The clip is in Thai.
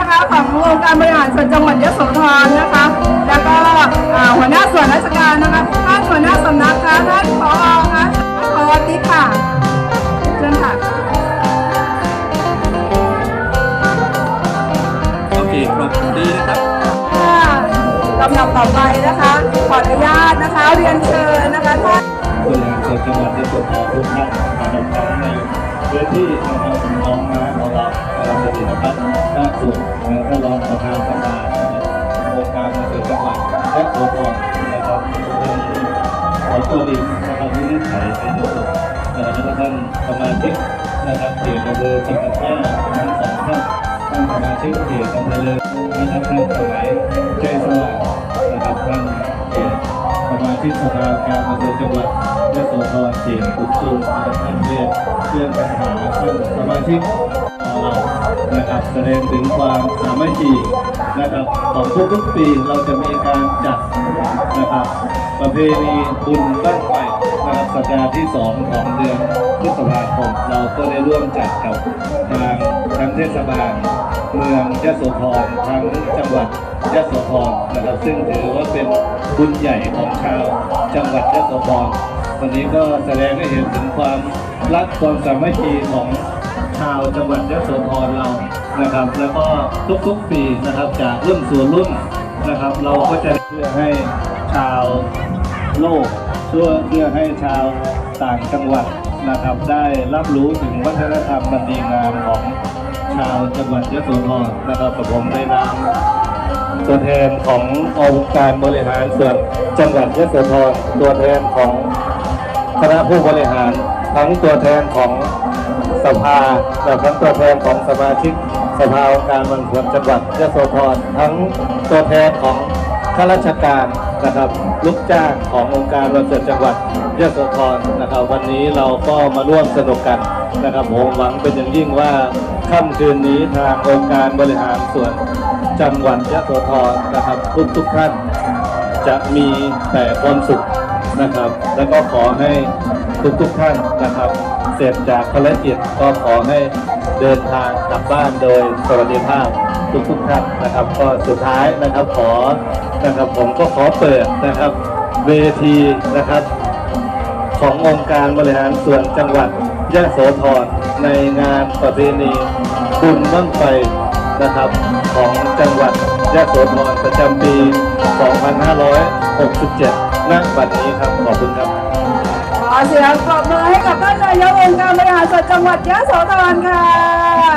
นะคะขององค์การบริหารส่วนจังหวัดยโสธรนะคะ แล้วก็อ่าหัวหน้าส่วนราชการนะคะท่านหัวหน้าสำนักค่ะท่านผอค่ะท่านผอติ๊กค่ะเชิญค่ะโอเคครบดีนะครับค่ะลำดับต่อไปนะคะ ขออนุญาตนะคะเรียนเชิญนะคะท่านบริหารส่วนจังหวัดที่สุดของทุกท่านนะครับทั้งในพื้นที่นะครับน้องมาของเราเรา จังหวัดและองค์กรนะครับขอตัวดีนะครับที่ได้ถ่ายในที่สุดนะครับท่านสมาชิกนะครับเขตอำเภอสังกัดแก้วทั้งสองท่านท่านสมาชิกเขตอำเภอเลยนะครับท่านสมัยใจสว่างนะครับท่านเขตสมาชิกสภาการอำเภอจังหวัดยะโสธรเสียงอุดตูนะครับท่านเรียนเรื่องปัญหาท่านสมาชิก นะครับแสดงถึงความสามัคคีนะครับของทุกๆปีเราจะมีการจัดนะครับ ประเพณีบุญบ้างไฟนะครับสัปดาห์ที่สองของเดือนพฤษภาคมเราก็ได้ร่วมจัดกับทางทั้งเทศบาลเมืองยะโสธรทั้งจังหวัดยะโสธรนะครับ ซึ่งถือว่าเป็นบุญใหญ่ของชาวจังหวัดยะโสธรวันนี้ก็แสดงให้เห็นถึงความรักความสามัคคีของ ชาวจังหวัดยะโสธรเรานะครับ แล้วก็ทุกๆปีนะครับจากรุ่นสู่รุ่นนะครับ เราก็จะเพื่อให้ชาวโลกเพื่อเพื่อให้ชาวต่างจังหวัดนะครับ ได้รับรู้ถึงวัฒนธรรมบันดีงามของชาวจังหวัดยะโสธรนะครับกับผมในนามตัวแทนขององค์การบริหารส่วนจังหวัดยะโสธรตัวแทนของคณะผู้บริหารทั้งตัวแทนของ สภาและทั้งตัวแทนของสมาชิกสภาองค์การบริหารส่วนจังหวัดยะโสธรทั้งตัวแทนของข้าราชการนะครับลูกจ้างขององค์การบริหารส่วนจังหวัดยะโสธรนะครับ วันนี้เราก็มาร่วมสนุกกันนะครับผมหวังเป็นอย่างยิ่งว่าค่ำคืนนี้ทางองค์การบริหารส่วนจังหวัดยะโสธรนะครับ ทุกทุกท่านจะมีแต่ความสุขนะครับ แล้วก็ขอให้ ทุกๆท่านนะครับ เสร็จจากภารกิจก็ขอให้เดินทางกลับบ้านโดยสวัสดิภาพทุกๆท่านนะครับ ก็สุดท้ายนะครับขอนะครับผมก็ขอเปิดนะครับเวทีนะครับขององค์การบริหารส่วนจังหวัดยะโสธรในงานประเพณีบุญบ้งไฟนะครับของจังหวัดยะโสธรประจำปี 2567 ณ บัดนี้ครับ ขอบคุณครับ เสียงปรบมือให้กับท่านนายกองค์การบริหารส่วนจังหวัดยะโสธรค่ะ